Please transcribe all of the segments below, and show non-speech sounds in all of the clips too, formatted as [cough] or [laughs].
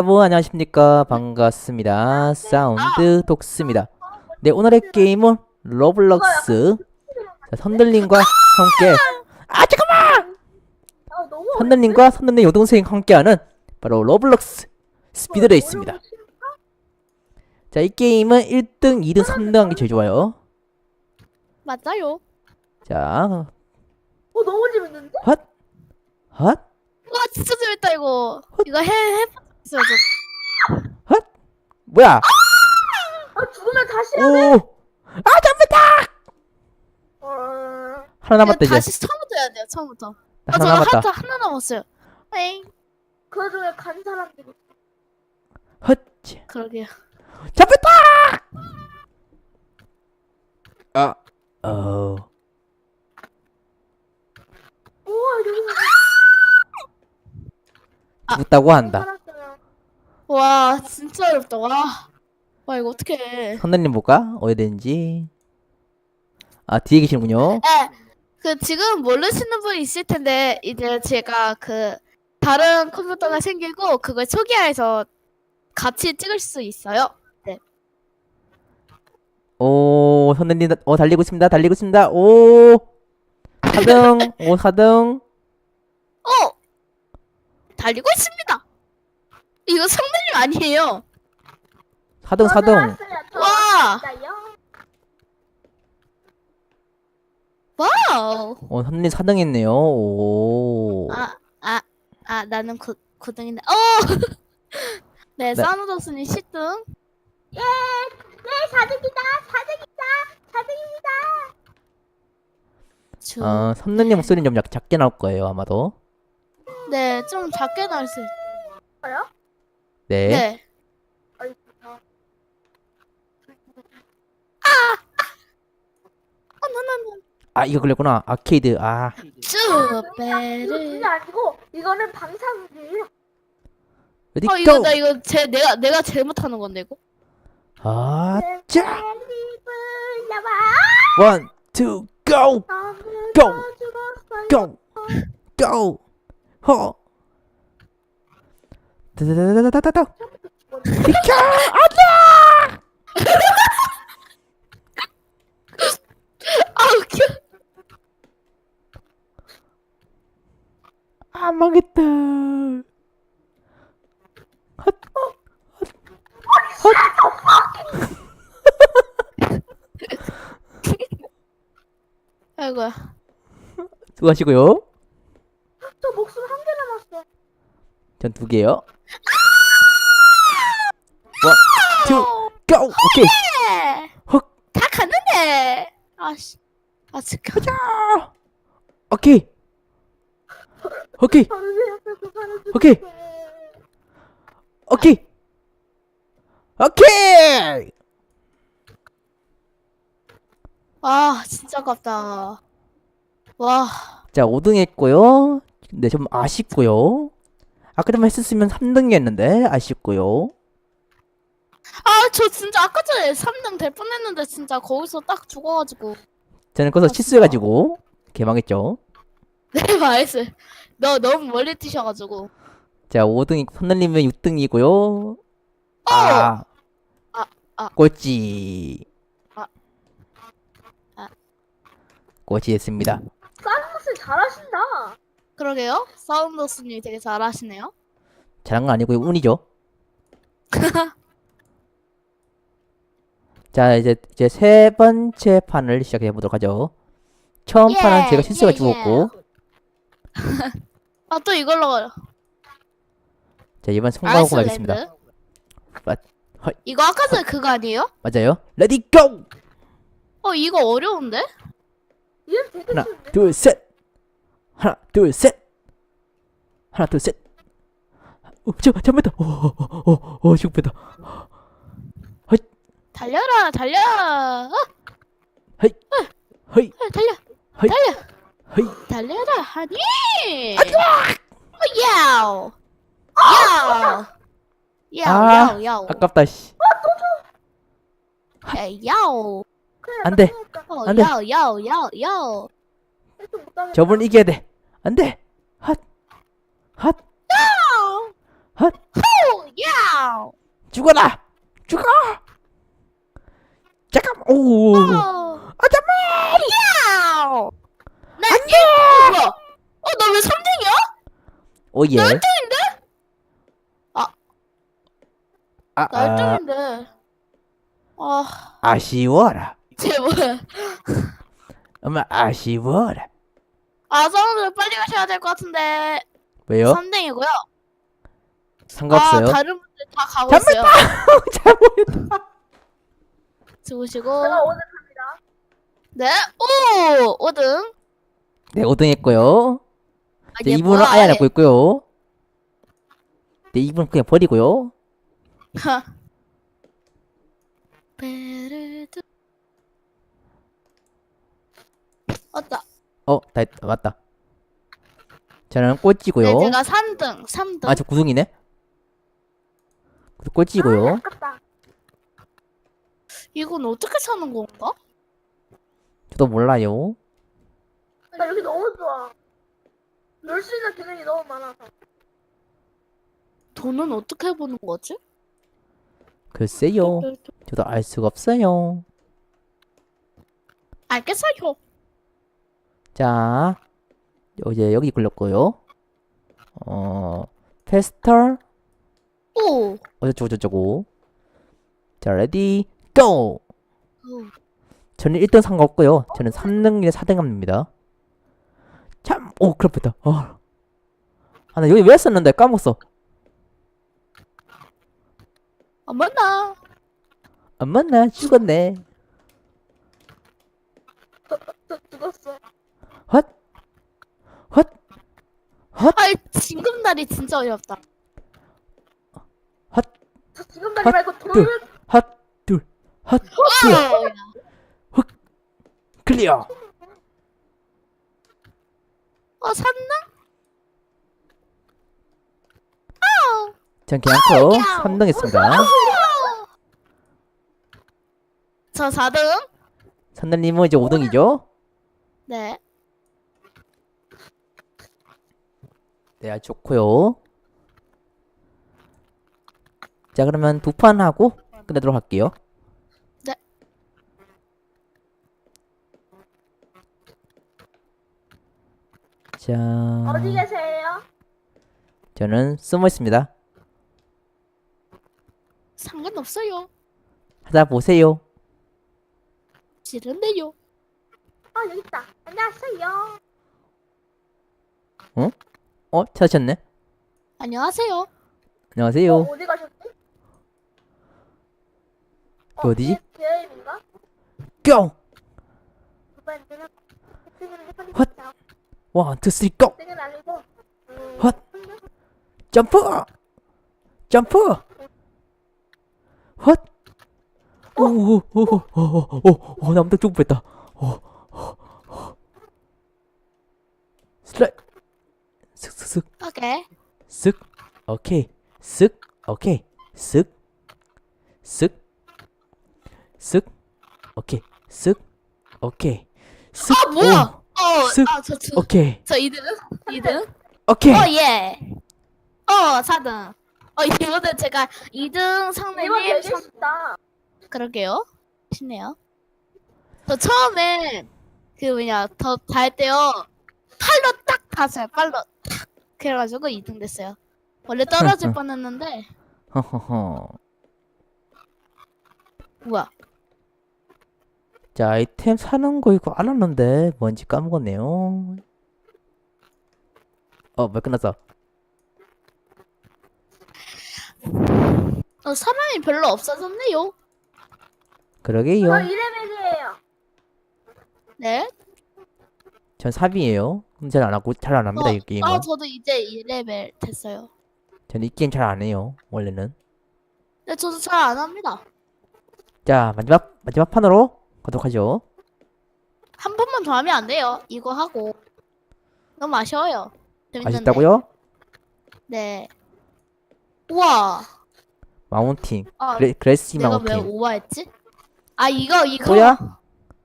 여러분 안녕하십니까 반갑습니다 사운드 독스입니다 네 오늘의 게임은 로블록스 자, 선들님과 함께 아 잠깐만 선들님과 선들님 여동생이 함께하는 바로 로블록스 스피드레이스입니다 자 이 게임은 1등 2등 3등 한 게 제일 좋아요 맞아요. 자 어 너무 재밌는데? 헛! 헛! 와 진짜 재밌다 이거. 이거 해 해 봤어요. 저. 뭐야 아 죽으면 다시 오! 아 잠깐만 어... 하나 남았다 이거 이제 다시 처음부터 해야 돼요. 처음부터. 아 하나 저는 남았다 하나 하나 남았어요. 에잉. 그 중에 간 사람들이 헛! 그러게요. 잡혔다! 아, 어, 우와 여기 죽었다고 한다. 와 진짜 어렵다. 와. 와 이거 어떻게 해? 선생님 볼까? 어디 되는지. 아, 뒤에 계시는군요. 에. 그 지금 모르시는 분이 있을 텐데 이제 제가 그 다른 컴퓨터가 생기고 그걸 초기화해서 같이 찍을 수 있어요. 오, 선생님, 어, 달리고 있습니다. 달리고 있습니다. 오, 4등, 오, 4등. 어! 달리고 있습니다. 이거 성능이 아니에요. 4등, 4등. 와! 요 와우. 어, 선생님 4등 했네요. 오. 아, 아, 아, 나는 구, 9등인데. 어! [laughs] 네, 네. 사무더스님 10등. 예! 네 4등이다 4등이다 4등입니다 주. 어, 선생님 목소리는 좀 작, 작게 나올 거예요, 아마도. 네, 좀 작게 나올 수 있... 뭐요? 네. 네. 아이고 아, 어, 나나나. 아, 이거 걸렸구나. 아케이드. 아, 이거 주베르. 진짜 아니고 이거는 방사물이에요 레디 어, 이거 고! 나 이거 제 내가 내가 제일 못하는 건데 이거. 아, 짜! 립을 나와 원, 투, 고! 고! 고! 고! 허! 다다다다다다다! 비켜! 아, 웃겨. 아, 망했다. 헛! 아이고야. 수고하시고요. 저 목숨 한 개 남았어 전 두 개요. 원, 투, 고! 오케이. 네. 헉. 다 갔는데. 아씨. 아, 지금. 아! 오케이. 오케이. 오케이. 오케이. 오케이. 아, 진짜 아깝다. 와. 자, 5등 했고요. 근데 좀 아쉽고요. 아까 좀 했었으면 3등이었는데 아쉽고요. 아, 저 진짜 아까 전에 3등 될 뻔했는데 진짜 거기서 딱 죽어가지고. 저는 거기서 아. 실수해가지고 개망했죠. 네, [laughs] 말했어요. 너 너무 멀리 뛰셔가지고. 자, 5등 선생님은 6등이고요. 아, 아, 아. 꼴찌. 아. 아. 꼴찌했습니다. 쌍무스 잘하신다 그러게요. 사운더스님 되게 잘하시네요. 잘한 건 아니고요, 운이죠. [laughs] 자, 이제 이제 세 번째 판을 시작해 보도록 하죠. 처음 예, 판은 제가 실수가 예, 예. 죽었고, [laughs] 아, 또 이걸로 자 이번 성공하고. 가겠습니다. 맞- 헐. 이거 아까 전에 그거 아니에요? 맞아요? 레디 고! 어, 이거 어려운데? 하나, 둘, 셋. 하나, 둘, 셋. 하나, 둘, 셋. 어, 저, 잠깐만. 어, 어, 어, 어, 죽겠다. 달려라, 달려. 어, 헤이, 어, 달려, 헤이. 달려. 헤이. 달려라, 하니. 어, 야우. 야우. 아, 야우, 야우. 아깝다, 씨. 에, 야우. 안 돼. 어, 안 돼. 야우, 야우, 야우, 야우. 저분 이겨야 돼. 안 돼. 핫. 핫. 핫. 야! 죽어라! 죽어! 잠깐! 오! 어. 아! 야! 나 안 돼! 어, 나 왜 3등이야? 오, 예. 나 1등인데? 아, 나 아, 1등인데. 아, 아쉬워라. 쟤 뭐야? 엄마, 아쉬워라. 아, 사람들 빨리 가셔야 될 것 같은데. 왜요? 3등이고요. 상관없어요. 아, 다른 분들 다 가고. 있어요. 잘못했다. 죽으시고. [laughs] 제가 오늘 갑니다. 네. 오! 5등. 네, 5등 했고요. 아, 네, 얘 이분은 뭐야, 아예 안 얘. 갖고 있고요. 네, 이분은 그냥 버리고요. 베르드. 왔다. 어, 다 했다. 맞다. 저는 꼴찌고요. 네, 제가 3등. 3등. 아, 저 9등이네. 꼴찌고요. 아, 아깝다. 이건 어떻게 사는 건가? 저도 몰라요. 나 여기 너무 좋아. 놀 수 있는 기능이 너무 많아서. 돈은 어떻게 버는 거지? 글쎄요. 저도 알 수가 없어요. 알겠어요. 자, 이제 여기 걸렸고요. 어, 페스털 오. 어쩌고 저쩌고. 자, 레디 고. 오. 저는 1등 상관없고요. 저는 3등이나 4등 합니다. 참, 오, 그렇다. 어. 아, 나 여기 왜 썼는데 까먹었어. 어머나. 엄마 나 죽었네. 저 죽었어. 헛, 헛, 헛, 아이, 징금날이 진짜 어렵다. 헛, 저 지금 헛, 말고 둘. 돌을 헛, 둘, 헛, 둘. 어, 클리어. 어, 샀나? 전 그냥코 야. 3등 했습니다. 저 4등. 선생님은 이제 5등이죠? 네. 네, 아주 좋고요. 자, 그러면 두 판 하고 끝내도록 할게요. 네. 자, 어디 계세요? 저는 숨어 있습니다. 상관없어요. 하다 보세요. 싫은데요. 아 여기 있다. 안녕하세요. 어, 찾으셨네. 안녕하세요. 안녕하세요. 어, 어디 가셨지? 어, 어디지? 게임인가? 고! 두번째는 헛. 원, 투, 쓰리, 고! 음, 헛. 점프! 점프! 헛! 오, 오, 오, 오, 오, 오, 오, 나무도 죽을 뻔했다. 오, 오, 오. 슬라이. 슥, 슥, 슥, 오케이. 슥. 오케이. 슥. 오케이. 슥. 슥. 슥. 오케이. 슥. 오케이. 슥. 아, 뭐야? 어, 쓱. 아, 저, 저, 오, 오케이. 저 2등? 2등? 오케이. 어, 예. 어, 4등. 어, 이거는 제가 2등 이거 상대님 삼- 쉽다. 그러게요. 쉽네요. 저 처음에 그 뭐냐 더달 때요 팔로 딱 닿았어요. 팔로 탁 그래가지고 2등 됐어요. 원래 떨어질 [laughs] 뻔했는데 허허허. 뭐야? 자, 아이템 사는 거 이거 알았는데 뭔지 까먹었네요. 어, 몇 끝났어? 어, 사람이 별로 없어졌네요. 그러게요. 저 2레벨이에요. 네. 전 3이에요. 잘안 하고 잘 안 합니다, 어, 이 게임은. 아 저도 이제 2레벨 됐어요. 전이 게임 잘 안 해요, 원래는. 근데 저도 잘 안 합니다. 자, 마지막 마지막 판으로 가도록 하죠. 한 번만 더 하면 안 돼요. 이거 하고 너무 아쉬워요. 재밌는데. 아쉽다고요? 네. 우와. 마운틴. 아, 그레, 그레시 내가 왜 마운틴. 우아했지? 아 이거 이거 뭐야?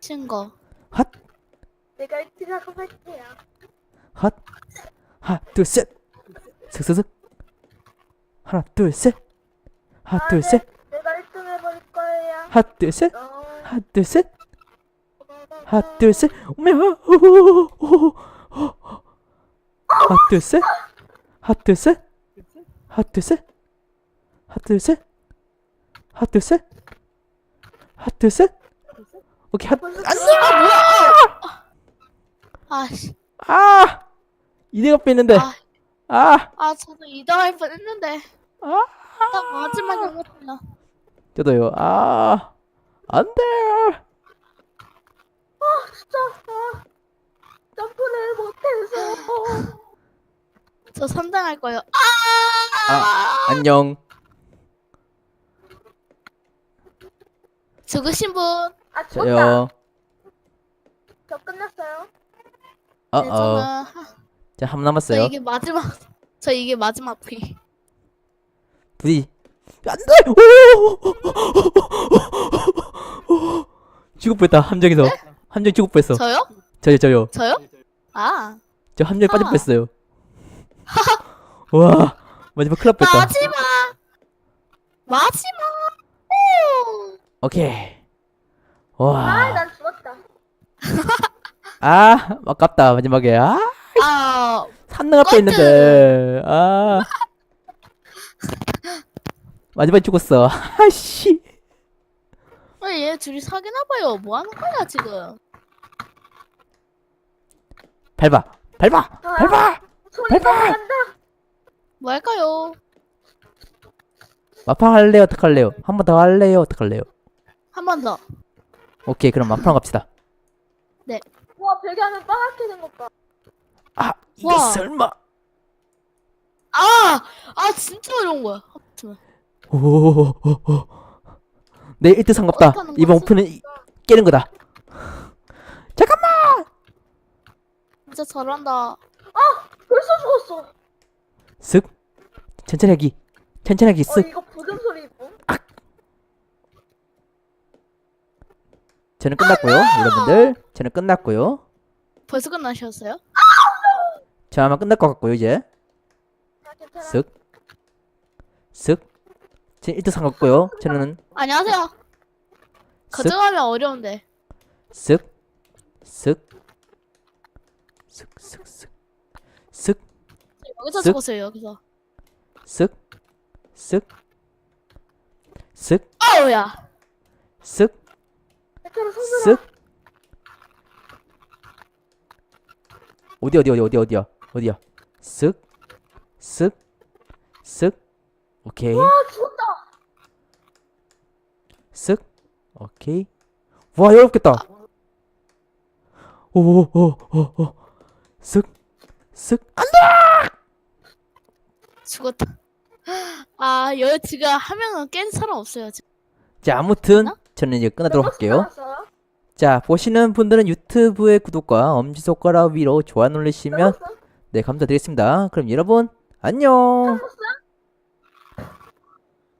친 거. 핫, 내가 1등하고 할게요. 핫, 하나, 둘, 셋. 슥슥슥. 하나 둘 셋. 하나 둘 셋. 내가 1등 해버릴 거야. 하나 둘 셋. 어, 하나 둘 셋. 하나 둘 셋. 오메 오호호호. 하나 둘 셋. 하나 둘 셋. 하나 둘 셋. 하나 둘 셋. 하나 둘 셋. 하나 둘 셋. 오케이 하. 벌써 아씨 아. 이대가 뺐는데. 아, 아. 아 저도 이당할 뻔했는데 아. 딱 마지막에 못했나 저도요. 아. 안 돼. 진짜 아, 점프를 못해서. 저 3등 할 거예요 아. 아, 안녕. 죽으신 분 아 죽었다. 저요. 저 끝났어요. 어 네, 어. 저는 하- 자, 한분저 남았어요. 이게 마지막 저 이게 마지막 [laughs] 피 부디. 안 돼. 오! 죽을 뻔했다. 함정에서. 함정 죽을 뻔했어. 저요? 저요, 저요. 저요? 아 저 함정에 빠질 아. [laughs] 와. 마지막 날 뻔했다. 마지막 마지막 오! 오케이. 아, 와. 난 죽었다. 아, 아깝다. 마지막에. 아, 아 3등 앞에 있는데. 아. 마지막에 죽었어. [laughs] 아씨. 아니, 얘 둘이 사귀나 봐요 뭐 하는 거야 지금 밟아. 밟아. 아, 밟아. 소리 밟아! 난다. 뭐 할까요? 마팡 할래요? 어떡할래요? 한 번 더 할래요? 어떡할래요? 한 번 더. 오케이, 그럼 마팡 갑시다. 와 베개하면 빨갛게 된 것 봐. 아, 이게 와. 설마. 아! 아 진짜 어려운 거야. 하여튼. 오오오오. 내 1등 상갑다. 어떡하는 거야, 이번 오픈은 이- 깨는 거다. 잠깐만. 진짜 잘한다. 벌써 죽었어. 쓱. 천천히 하기. 천천히 하기. 어 쓱. 이거 부금 소리 뭐? 저는 끝났고요. 여러분들. 저는 끝났고요. 벌써 끝나셨어요? 저 아마 끝날 것 같고요, 이제. 쓱. 쓱. 제 1등 상갑고요. 저는 안녕하세요. 거정하면 어려운데. 쓱. 쓱. 쓱, 쓱, 쓱. 쓱. 여기서 쓱. 죽었어요 여기서. 쓱. 쓱. 쓱. 아우야. 쓱. 쓱. 어디 어디 어디 어디 어디야? 어디야? 쓱. 쓱. 쓱. 오케이. 아 죽었다. 쓱. 오케이. 와, 어렵겠다. 오오오오오. 쓱. 쓱. 안 죽었다. 아 여기 지금 한 명은 깬 사람 없어요 지금. 자, 아무튼 나? 저는 이제 끝나도록 할게요. 자, 보시는 분들은 유튜브의 구독과 엄지손가락 위로 좋아요 눌러주시면? 네, 감사드리겠습니다. 그럼 여러분 안녕.